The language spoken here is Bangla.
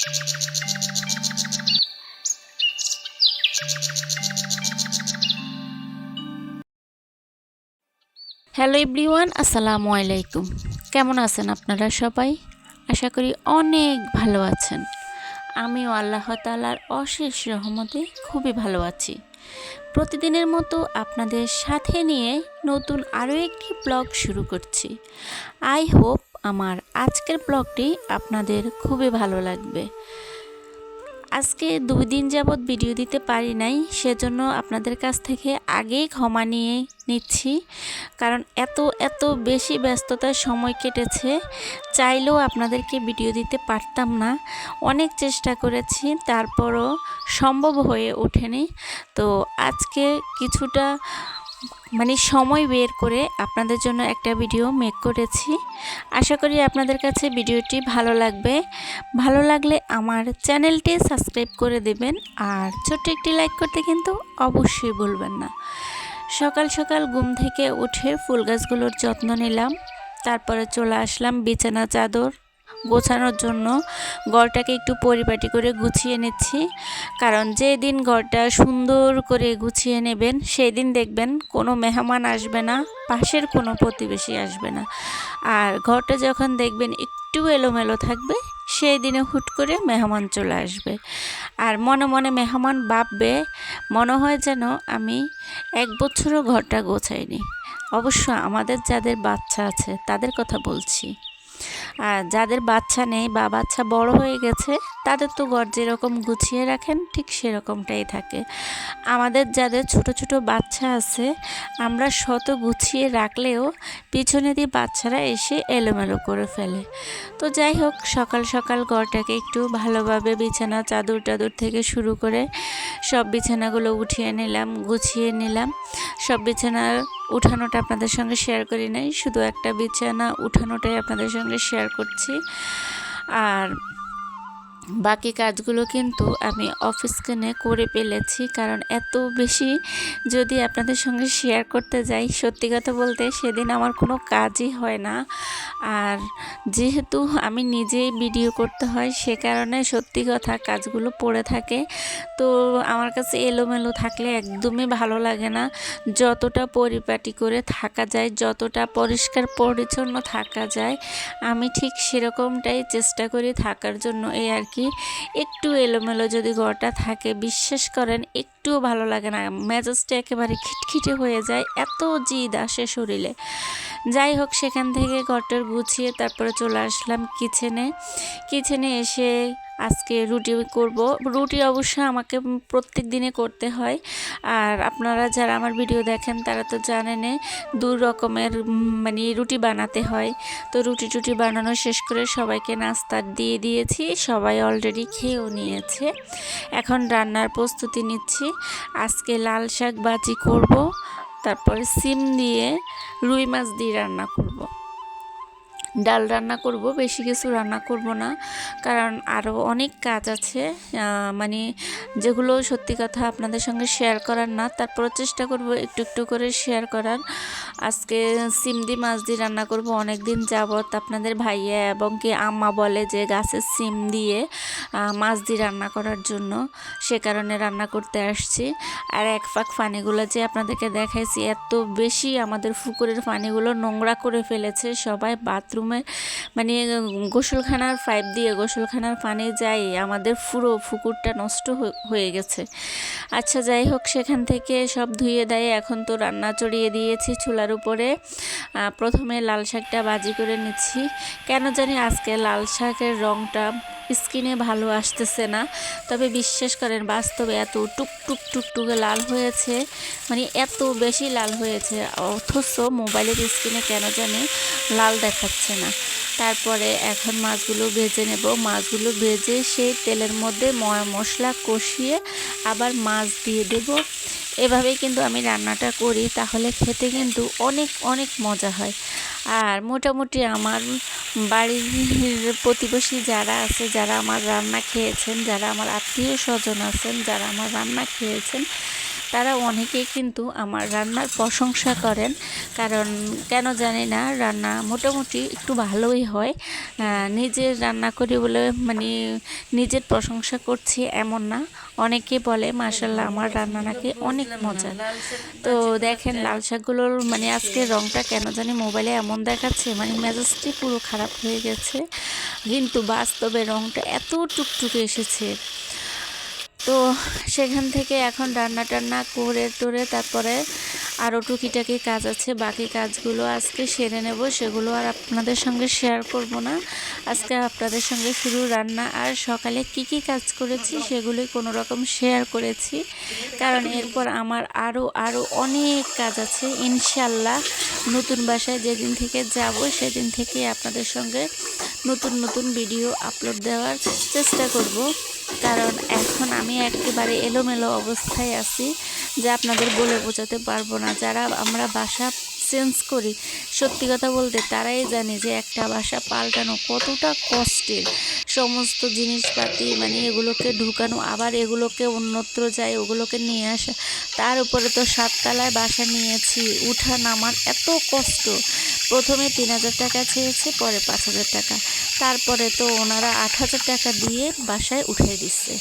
হ্যালো এভরিওয়ান, আসসালামু আলাইকুম। কেমন আছেন আপনারা সবাই? আশা করি অনেক ভালো আছেন। আমিও আল্লাহ তালার অশেষ রহমতে খুবই ভালো আছি। প্রতিদিনের মতো আপনাদের সাথে নিয়ে নতুন আরও একটি ব্লগ শুরু করছি। আই হোপ আমার আজকের ব্লগটি আপনাদের খুবই ভালো লাগবে। আজকে দুই দিন যাবৎ ভিডিও দিতে পারি নাই, সেজন্য আপনাদের কাছ থেকে আগেই ক্ষমা নিয়ে নিচ্ছি। কারণ এত এত বেশি ব্যস্ততার সময় কেটেছে, চাইলেও আপনাদেরকে ভিডিও দিতে পারতাম না। অনেক চেষ্টা করেছি, তারপরও সম্ভব হয়ে ওঠেনি। তো আজকে কিছুটা মানে সময় বের করে আপনাদের জন্য একটা ভিডিও মেক করেছি। আশা করি আপনাদের কাছে ভিডিওটি ভালো লাগবে। ভালো লাগলে আমার চ্যানেলটি সাবস্ক্রাইব করে দেবেন আর ছোট্ট একটি লাইক করতে কিন্তু অবশ্যই ভুলবেন না। সকাল সকাল ঘুম থেকে উঠে ফুল গাছগুলোর যত্ন নিলাম। তারপরে চলে আসলাম বিছানা চাদর। গোছানোর জন্য ঘরটাকে একটু পরিপাটি করে গুছিয়ে নিচ্ছি। কারণ যেদিন ঘরটা সুন্দর করে গুছিয়ে নেবেন সেই দিন দেখবেন কোনো মেহমান আসবে না, পাশের কোনো প্রতিবেশী আসবে না। আর ঘরটা যখন দেখবেন একটু এলোমেলো থাকবে, সেই দিনে হুট করে মেহমান চলে আসবে। আর মনে মনে মেহমান ভাববে, মনে হয় যেন আমি এক বছরও ঘরটা গোছাইনি। অবশ্য আমাদের যাদের বাচ্চা আছে, তাদের কথা বলছি। আর যাদের বাচ্চা নেই বা বাচ্চা বড় হয়ে গেছে, তাদের তো ঘর যেরকম গুছিয়ে রাখেন, ঠিক সেরকমটাই থাকে। আমাদের যাদের ছোট ছোট বাচ্চা আছে, আমরা শত গুছিয়ে রাখলেও পিছনে দিয়ে বাচ্চারা এসে এলোমেলো করে ফেলে। তো যাই হোক, সকাল সকাল ঘরটাকে একটু ভালোভাবে বিছানা, চাদর টাদুর থেকে শুরু করে সব বিছানাগুলো উঠিয়ে নিলাম, গুছিয়ে নিলাম। সব বিছানার উঠানোটা আপনাদের সঙ্গে শেয়ার করি নাই, শুধু একটা বিছানা উঠানোটাই আপনাদের সঙ্গে শেয়ার করছি। আর বাকি কাজগুলো কিন্তু আমি অফ স্ক্রিনে করে ফেলেছি। কারণ এত বেশি যদি আপনাদের সঙ্গে শেয়ার করতে যাই, সত্যি কথা বলতে সেদিন আমার কোনো কাজই হয় না। আর যেহেতু আমি নিজেই ভিডিও করতে হয়, সে কারণে সত্যি কথা কাজগুলো পড়ে থাকে। তো আমার কাছে এলোমেলো থাকলে একদমই ভালো লাগে না। যতটা পরিপাটি করে থাকা যায়, যতটা পরিষ্কার পরিচ্ছন্ন থাকা যায়, আমি ঠিক সেরকমটাই চেষ্টা করি থাকার জন্য। এই আর কি একটু এলোমেলো যদি ঘরটা থাকে, বিশ্বাস করেন একটুও ভালো লাগে না। মেজাজটা একেবারে খিটখিটে হয়ে যায়, এত জিদ আসে শরীরে। যাই হোক, সেখান থেকে ঘরটার গুছিয়ে তারপরে চলে আসলাম কিচেনে কিচেনে এসে আজকে রুটি করব। রুটি অবশ্য আমাকে প্রত্যেক দিনে করতে হয়। আর আপনারা যারা আমার ভিডিও দেখেন, তারা তো জানেন দু রকমের মানে রুটি বানাতে হয়। তো রুটি টুটি বানানো শেষ করে সবাইকে নাস্তা দিয়ে দিয়েছি। সবাই অলরেডি খেয়েও নিয়েছে। এখন রান্নার প্রস্তুতি নিচ্ছি। আজকে লাল শাক বাজি করব। তারপরে সিম দিয়ে রুই মাছ দিয়ে রান্না করব। ডাল রান্না করব, বেশি কিছু রান্না করব না। কারণ আরও অনেক কাজ আছে মানে যেগুলো সত্যি কথা আপনাদের সঙ্গে শেয়ার করার না। তারপর চেষ্টা করব একটু একটু করে শেয়ার করার। আজকে সিম দি মাছ দিয়ে রান্না করব অনেক দিন যাবৎ আপনাদের ভাইয়া এবং কি আম্মা বলে যে গাছের সিম দিয়ে মাছ দিয়ে রান্না করার জন্য সে কারণে রান্না করতে আসছি। আর এক ফাঁক ফানিগুলো যে আপনাদেরকে দেখাইছি, এত বেশি আমাদের পুকুরের ফানিগুলো নোংরা করে ফেলেছে সবাই, বাথরুম বাথরুমে মানে গোসলখানার পাইপ দিয়ে গোসলখানার পানি যাই, আমাদের পুরো পুকুরটা নষ্ট হয়ে গেছে। আচ্ছা যাই হোক, সেখান থেকে সব ধুয়ে দেয়। এখন তো রান্না চড়িয়ে দিয়েছি চুলার উপরে। প্রথমে লাল শাকটা বাজি করে নিচ্ছি। কেন জানি আজকে লাল শাকের রঙটা স্কিনে ভালো আসতেছে না। তবে বিশ্বাস করেন, বাস্তবে এত টুক টুক টুকটুকে লাল হয়েছে মানে এত বেশি লাল হয়েছে, অথচ মোবাইলের স্ক্রিনে কেন জানি লাল দেখাচ্ছে না। তারপরে এখন মাছগুলো ভেজে নেব। মাছগুলো ভেজে সেই তেলের মধ্যে ময় মশলা কষিয়ে আবার মাছ দিয়ে দেব। এভাবেই কিন্তু আমি রান্নাটা করি, তাহলে খেতে কিন্তু অনেক অনেক মজা হয়। আর মোটামুটি আমার বাড়ির প্রতিবেশী যারা আছে, যারা আমার রান্না খেয়েছেন, যারা আমার আত্মীয় স্বজন আছেন, যারা আমার রান্না খেয়েছেন, তারা অনেকেই কিন্তু আমার রান্নার প্রশংসা করেন। কারণ কেন জানি না, রান্না মোটামুটি একটু ভালোই হয়। নিজের রান্না করি বলে মানে নিজের প্রশংসা করছি এমন না। অনেকে বলে মাসাল্লাহ আমার রান্না নাকি অনেক মজা তো দেখেন, লাল শাকগুলোর মানে আজকে রংটা কেন জানি মোবাইলে এমন দেখাচ্ছে মানে মেজাজটি পুরো খারাপ হয়ে গেছে। কিন্তু বাস্তবে রংটা এত টুকটুকে এসেছে। তো সেখান থেকে এখন রান্না টান্না করে টোরে তারপরে আরও টুকিটাকি কাজ আছে, বাকি কাজগুলো আজকে সেরে নেব, সেগুলো আর আপনাদের সঙ্গে শেয়ার করব না। আজকে আপনাদের সঙ্গে শুধু রান্না আর সকালে কি কি কাজ করেছি সেগুলোই কোনো রকম শেয়ার করেছি। কারণ এরপর আমার আরও আরও অনেক কাজ আছে ইনশাল্লাহ নতুন বাসায় যেদিন থেকে যাব, সেদিন থেকে আপনাদের সঙ্গে নতুন নতুন ভিডিও আপলোড দেওয়ার চেষ্টা করব। কারণ এখন আমি একেবারে এলোমেলো অবস্থায় আছি যা আপনাদের বলে বোঝাতে পারব না। যারা আমরা বাসা চেঞ্জ করি, সত্যি কথা বলতে তারাই জানে যে একটা বাসা পাল্টানো কতটা কষ্টের। সমস্ত জিনিসপাতি মানে এগুলোকে ঢুকানো, আবার এগুলোকে অন্যত্র যায়, ওগুলোকে নিয়ে আসা, তার উপরে তো সাততলায় বাসা নিয়েছি উঠা নামার এত কষ্ট। প্রথমে তিন হাজার টাকা চেয়েছে, পরে পাঁচ হাজার টাকা। তারপরে তো ওনারা আট হাজার টাকা দিয়ে বাসায় উঠিয়ে দিচ্ছে।